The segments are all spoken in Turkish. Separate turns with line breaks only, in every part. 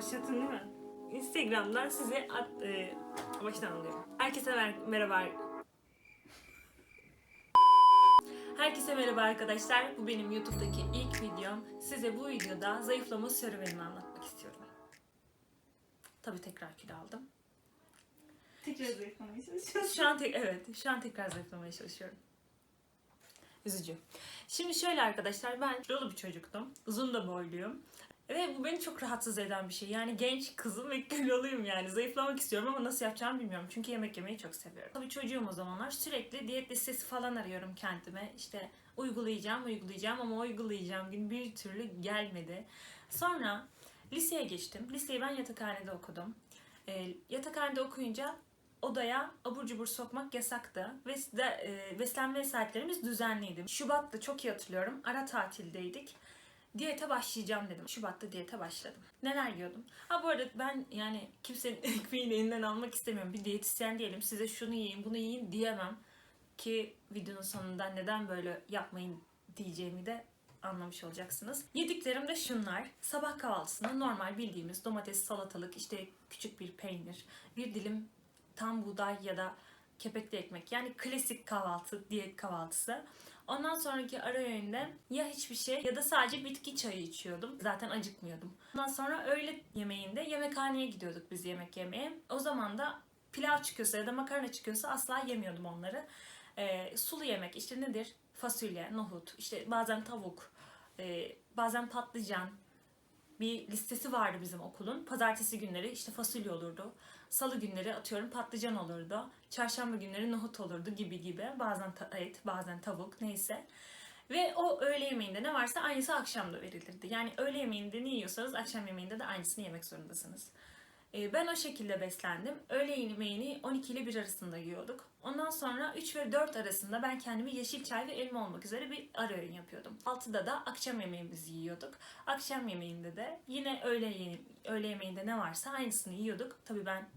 Başlatın değil mi? Instagram'dan size at, e, baştan alıyorum. Herkese mer- merhaba. Herkese merhaba arkadaşlar. Bu benim YouTube'daki ilk videom. Size bu videoda zayıflama serüvenimi anlatmak istiyorum. Tabii tekrar kilo aldım.
Tekrar zayıflamaya çalışıyoruz.
Şu an tek evet, şu an tekrar zayıflamaya çalışıyorum. Üzücü. Şimdi şöyle arkadaşlar ben kilolu bir çocuktum. Uzun da boyluyum. Ve bu beni çok rahatsız eden bir şey. Yani genç kızım ve kiloluyum yani. Zayıflamak istiyorum ama nasıl yapacağımı bilmiyorum. Çünkü yemek yemeyi çok seviyorum. Tabii çocuğum o zamanlar. Sürekli diyet listesi falan arıyorum kendime. İşte uygulayacağım, uygulayacağım ama uygulayacağım gün bir türlü gelmedi. Sonra liseye geçtim. Liseyi ben yatakhanede okudum. E, yatakhanede okuyunca odaya abur cubur sokmak yasaktı ve de, e, beslenme saatlerimiz düzenliydi. Şubat'ta çok iyi hatırlıyorum. Ara tatildeydik. Diyete başlayacağım dedim. Şubat'ta diyete başladım. Neler yiyordum? Ha bu arada ben yani kimsenin ekmeğini elinden almak istemiyorum. Bir diyetisyen diyelim size şunu yiyin bunu yiyin diyemem. Ki videonun sonunda neden böyle yapmayın diyeceğimi de anlamış olacaksınız. Yediklerim de şunlar. Sabah kahvaltısında normal bildiğimiz domates, salatalık, işte küçük bir peynir, bir dilim tam buğday ya da kepekli ekmek. Yani klasik kahvaltı, diyet kahvaltısı. Ondan sonraki ara öğünde ya hiçbir şey ya da sadece bitki çayı içiyordum. Zaten acıkmıyordum. Ondan sonra öğle yemeğinde yemekhaneye gidiyorduk biz yemek yemeye. O zaman da pilav çıkıyorsa ya da makarna çıkıyorsa asla yemiyordum onları. Ee, sulu yemek işte nedir? Fasulye, nohut, işte bazen tavuk, e, bazen patlıcan, bir listesi vardı bizim okulun. Pazartesi günleri işte fasulye olurdu. Salı günleri atıyorum patlıcan olurdu. Çarşamba günleri nohut olurdu gibi gibi. Bazen et, bazen tavuk neyse. Ve o öğle yemeğinde ne varsa aynısı akşam da verilirdi. Yani öğle yemeğinde ne yiyorsanız akşam yemeğinde de aynısını yemek zorundasınız. Ee, Ben o şekilde beslendim. Öğle yemeğini 12 ile 1 arasında yiyorduk. Ondan sonra 3 ve 4 arasında ben kendimi yeşil çay ve elma olmak üzere bir ara öğün yapıyordum. 6'da da akşam yemeğimizi yiyorduk. Akşam yemeğinde de yine öğle, öğle yemeğinde ne varsa aynısını yiyorduk. Tabii ben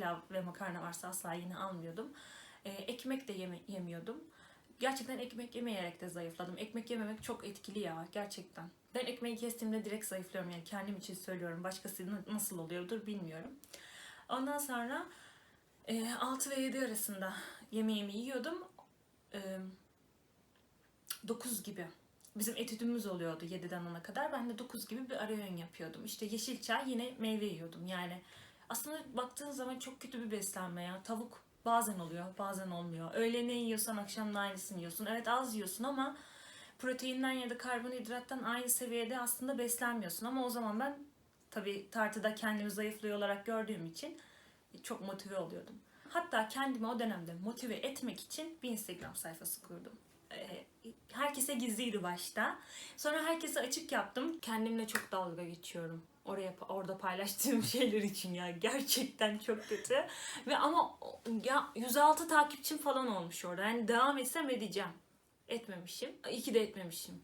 pilav ve makarna varsa asla yine almıyordum. Ee, ekmek de yeme- yemiyordum. Gerçekten ekmek yemeyerek de zayıfladım. Ekmek yememek çok etkili ya gerçekten. Ben ekmeği kestiğimde direkt zayıflıyorum yani kendim için söylüyorum. Başkası nasıl oluyordur bilmiyorum. Ondan sonra e, 6 ve 7 arasında yemeğimi yiyordum. E, 9 gibi. Bizim etüdümüz oluyordu 7'den 10'a kadar. Ben de 9 gibi bir ara öğün yapıyordum. İşte yeşil çay yine meyve yiyordum. Yani aslında baktığın zaman çok kötü bir beslenme ya. Tavuk bazen oluyor bazen olmuyor. Öğle ne yiyorsan akşam da aynısını yiyorsun. Evet az yiyorsun ama proteinden ya da karbonhidrattan aynı seviyede aslında beslenmiyorsun. Ama o zaman ben tabii tartıda kendimi zayıflıyor olarak gördüğüm için çok motive oluyordum. Hatta kendimi o dönemde motive etmek için bir Instagram sayfası kurdum. Ee, Herkese gizliydi başta. Sonra herkese açık yaptım. Kendimle çok dalga geçiyorum. Oraya orada paylaştığım şeyler için ya gerçekten çok kötü. Ve ama ya 106 takipçim falan olmuş orada. Yani devam etsem edeceğim. Etmemişim. İyi ki de etmemişim.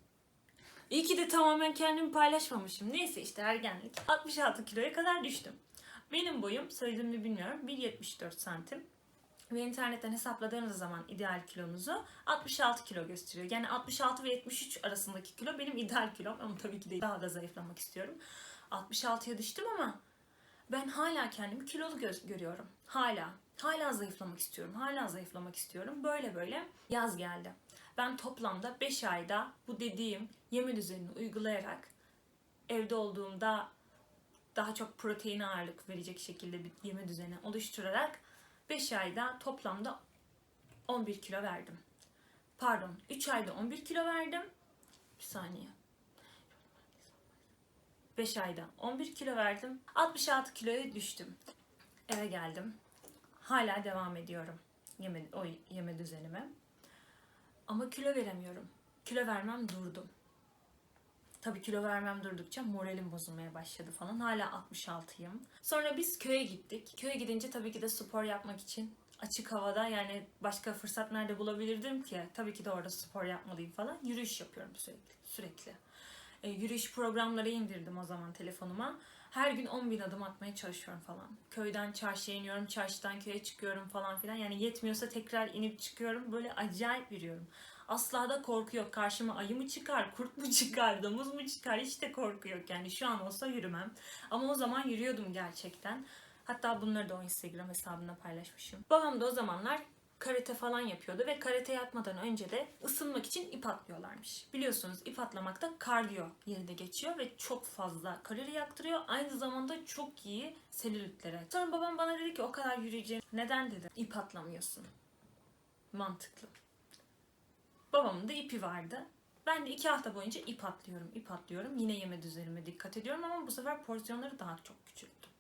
İyi ki de tamamen kendimi paylaşmamışım. Neyse işte ergenlik. 66 kiloya kadar düştüm. Benim boyum söyledim mi bilmiyorum 1.74 santim. Ve internetten hesapladığınız zaman ideal kilonuzu 66 kilo gösteriyor. Yani 66 ve 73 arasındaki kilo benim ideal kilom. Ama tabii ki de daha da zayıflamak istiyorum. 66'ya düştüm ama ben hala kendimi kilolu gö- görüyorum. Hala. Hala zayıflamak istiyorum. Hala zayıflamak istiyorum. Böyle böyle yaz geldi. Ben toplamda 5 ayda bu dediğim yeme düzenini uygulayarak evde olduğumda daha çok proteine ağırlık verecek şekilde bir yeme düzeni oluşturarak 5 ayda toplamda 11 kilo verdim. Pardon 3 ayda 11 kilo verdim. Bir saniye. 5 ayda 11 kilo verdim. 66 kiloya düştüm. Eve geldim. Hala devam ediyorum yeme, o yeme düzenime. Ama kilo veremiyorum. Kilo vermem durdu. Tabii kilo vermem durdukça moralim bozulmaya başladı falan. Hala 66'yım. Sonra biz köye gittik. Köye gidince tabii ki de spor yapmak için açık havada yani başka fırsat nerede bulabilirdim ki? Tabii ki de orada spor yapmalıyım falan. Yürüyüş yapıyorum sürekli. Sürekli. E, yürüyüş programları indirdim o zaman telefonuma. Her gün 10 bin adım atmaya çalışıyorum falan. Köyden çarşıya iniyorum, çarşıdan köye çıkıyorum falan filan. Yani yetmiyorsa tekrar inip çıkıyorum. Böyle acayip yürüyorum. Asla da korku yok. Karşıma ayı mı çıkar, kurt mu çıkar, domuz mu çıkar hiç de korku yok. Yani şu an olsa yürümem. Ama o zaman yürüyordum gerçekten. Hatta bunları da o Instagram hesabında paylaşmışım. Babam da o zamanlar karate falan yapıyordu ve karate yapmadan önce de ısınmak için ip atlıyorlarmış. Biliyorsunuz ip atlamak da kardiyo yerine geçiyor ve çok fazla kalori yaktırıyor. Aynı zamanda çok iyi selülitlere. Sonra babam bana dedi ki o kadar yürüyeceğim. Neden dedi? İp atlamıyorsun. Mantıklı. Babamın da ipi vardı. Ben de iki hafta boyunca ip atlıyorum, ip atlıyorum. Yine yeme düzenime dikkat ediyorum ama bu sefer porsiyonları daha çok küçülttüm.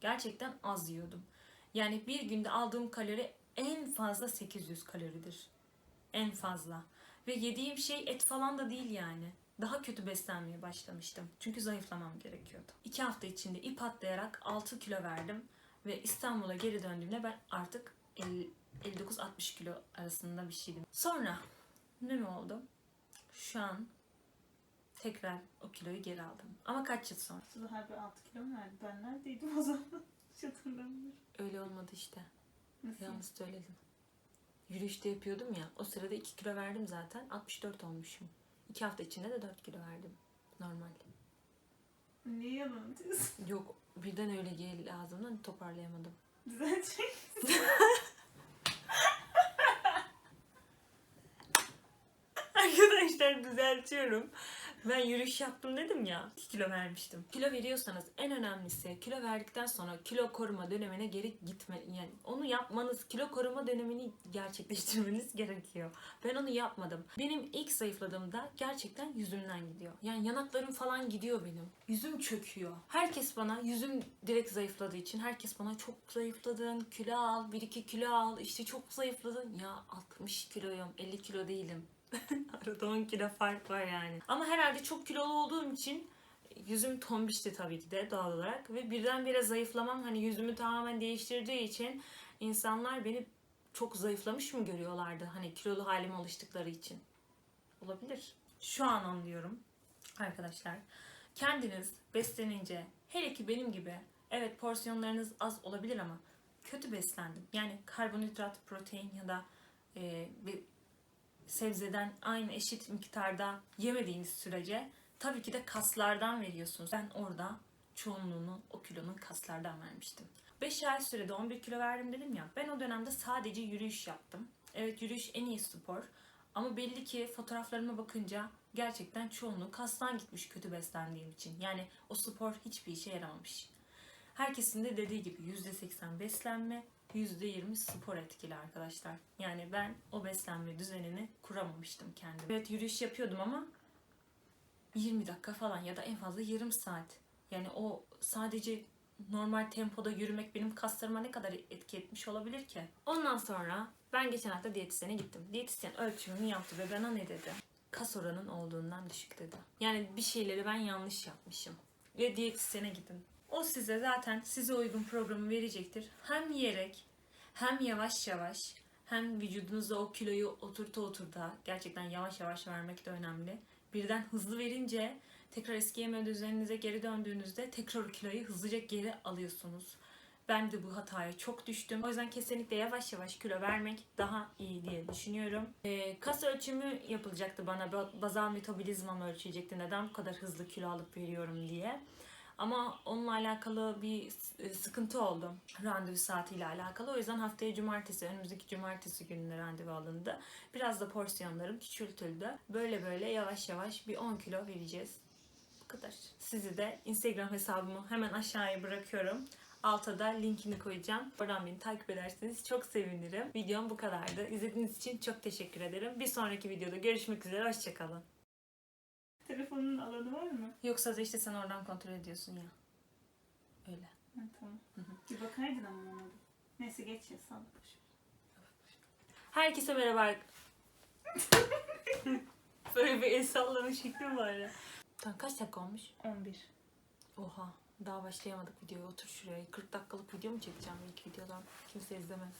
Gerçekten az yiyordum. Yani bir günde aldığım kalori en fazla 800 kaloridir. En fazla. Ve yediğim şey et falan da değil yani. Daha kötü beslenmeye başlamıştım. Çünkü zayıflamam gerekiyordu. İki hafta içinde ip atlayarak 6 kilo verdim. Ve İstanbul'a geri döndüğümde ben artık 50 59-60 kilo arasında bir şeydim. Sonra ne mi oldu? Şu an tekrar o kiloyu geri aldım. Ama kaç yıl sonra?
Zuhal bir 6 kilo mu verdi? Ben neredeydim o zaman? Hiç hatırlamıyorum.
Öyle olmadı işte.
Nasıl?
Yalnız söyledim. Yürüyüşte yapıyordum ya. O sırada 2 kilo verdim zaten. 64 olmuşum. 2 hafta içinde de 4 kilo verdim. Normal.
Niye atıyorsun?
Yok birden öyle geldi ağzımdan toparlayamadım.
Düzelecek.
Arkadaşlar düzeltiyorum. Ben yürüyüş yaptım dedim ya. 2 kilo vermiştim. Kilo veriyorsanız en önemlisi kilo verdikten sonra kilo koruma dönemine geri gitme yani onu yapmanız kilo koruma dönemini gerçekleştirmeniz gerekiyor. Ben onu yapmadım. Benim ilk zayıfladığımda gerçekten yüzümden gidiyor. Yani yanaklarım falan gidiyor benim. Yüzüm çöküyor. Herkes bana yüzüm direkt zayıfladığı için herkes bana çok zayıfladın, kilo al, 1-2 kilo al, işte çok zayıfladın. Ya 60 kiloyum, 50 kilo değilim. Arada 10 kilo fark var yani. Ama herhalde çok kilolu olduğum için yüzüm tombişti tabii ki de doğal olarak. Ve birdenbire zayıflamam hani yüzümü tamamen değiştirdiği için insanlar beni çok zayıflamış mı görüyorlardı? Hani kilolu halime alıştıkları için. Olabilir. Şu an anlıyorum arkadaşlar. Kendiniz beslenince hele ki benim gibi evet porsiyonlarınız az olabilir ama kötü beslendim. Yani karbonhidrat, protein ya da e, sebzeden aynı eşit miktarda yemediğiniz sürece tabii ki de kaslardan veriyorsunuz. Ben orada çoğunluğunu o kilonun kaslardan vermiştim. 5 ay sürede 11 kilo verdim dedim ya. Ben o dönemde sadece yürüyüş yaptım. Evet yürüyüş en iyi spor. Ama belli ki fotoğraflarıma bakınca gerçekten çoğunluğu kastan gitmiş kötü beslendiğim için. Yani o spor hiçbir işe yaramamış. Herkesin de dediği gibi %80 beslenme, %20 spor etkili arkadaşlar. Yani ben o beslenme düzenini kuramamıştım kendim. Evet yürüyüş yapıyordum ama 20 dakika falan ya da en fazla yarım saat. Yani o sadece normal tempoda yürümek benim kaslarıma ne kadar etki etmiş olabilir ki? Ondan sonra ben geçen hafta diyetisyene gittim. Diyetisyen ölçümümü yaptı ve bana ne dedi? Kas oranın olduğundan düşük dedi. Yani bir şeyleri ben yanlış yapmışım. Ve diyetisyene gidin. O size zaten size uygun programı verecektir. Hem yiyerek hem yavaş yavaş hem vücudunuza o kiloyu oturta oturta gerçekten yavaş yavaş vermek de önemli. Birden hızlı verince tekrar eski yeme düzeninize geri döndüğünüzde tekrar o kiloyu hızlıca geri alıyorsunuz. Ben de bu hataya çok düştüm. O yüzden kesinlikle yavaş yavaş kilo vermek daha iyi diye düşünüyorum. Ee, kas ölçümü yapılacaktı bana. Ba- Bazal metabolizmam ölçülecekti. Neden bu kadar hızlı kilo alıp veriyorum diye. Ama onunla alakalı bir e, sıkıntı oldu. Randevu saatiyle alakalı. O yüzden haftaya cumartesi, önümüzdeki cumartesi gününe randevu alındı. Biraz da porsiyonlarım küçültüldü. Böyle böyle yavaş yavaş bir 10 kilo vereceğiz. Bu kadar. Sizi de Instagram hesabımı hemen aşağıya bırakıyorum. Alta da linkini koyacağım. Oradan beni takip ederseniz çok sevinirim. Videom bu kadardı. İzlediğiniz için çok teşekkür ederim. Bir sonraki videoda görüşmek üzere. Hoşçakalın.
Telefonun alanı var mı?
Yoksa da işte sen oradan kontrol ediyorsun ya. Öyle.
Ha, tamam. Bir bakaydın ama ona da. Neyse geç ya salla boş ver.
Herkese merhaba. Böyle bir el sallama şeklim var ya. Tamam kaç dakika olmuş?
11.
Oha. Daha başlayamadık videoya. Otur şuraya. 40 dakikalık video mu çekeceğim ilk videodan? Kimse izlemez.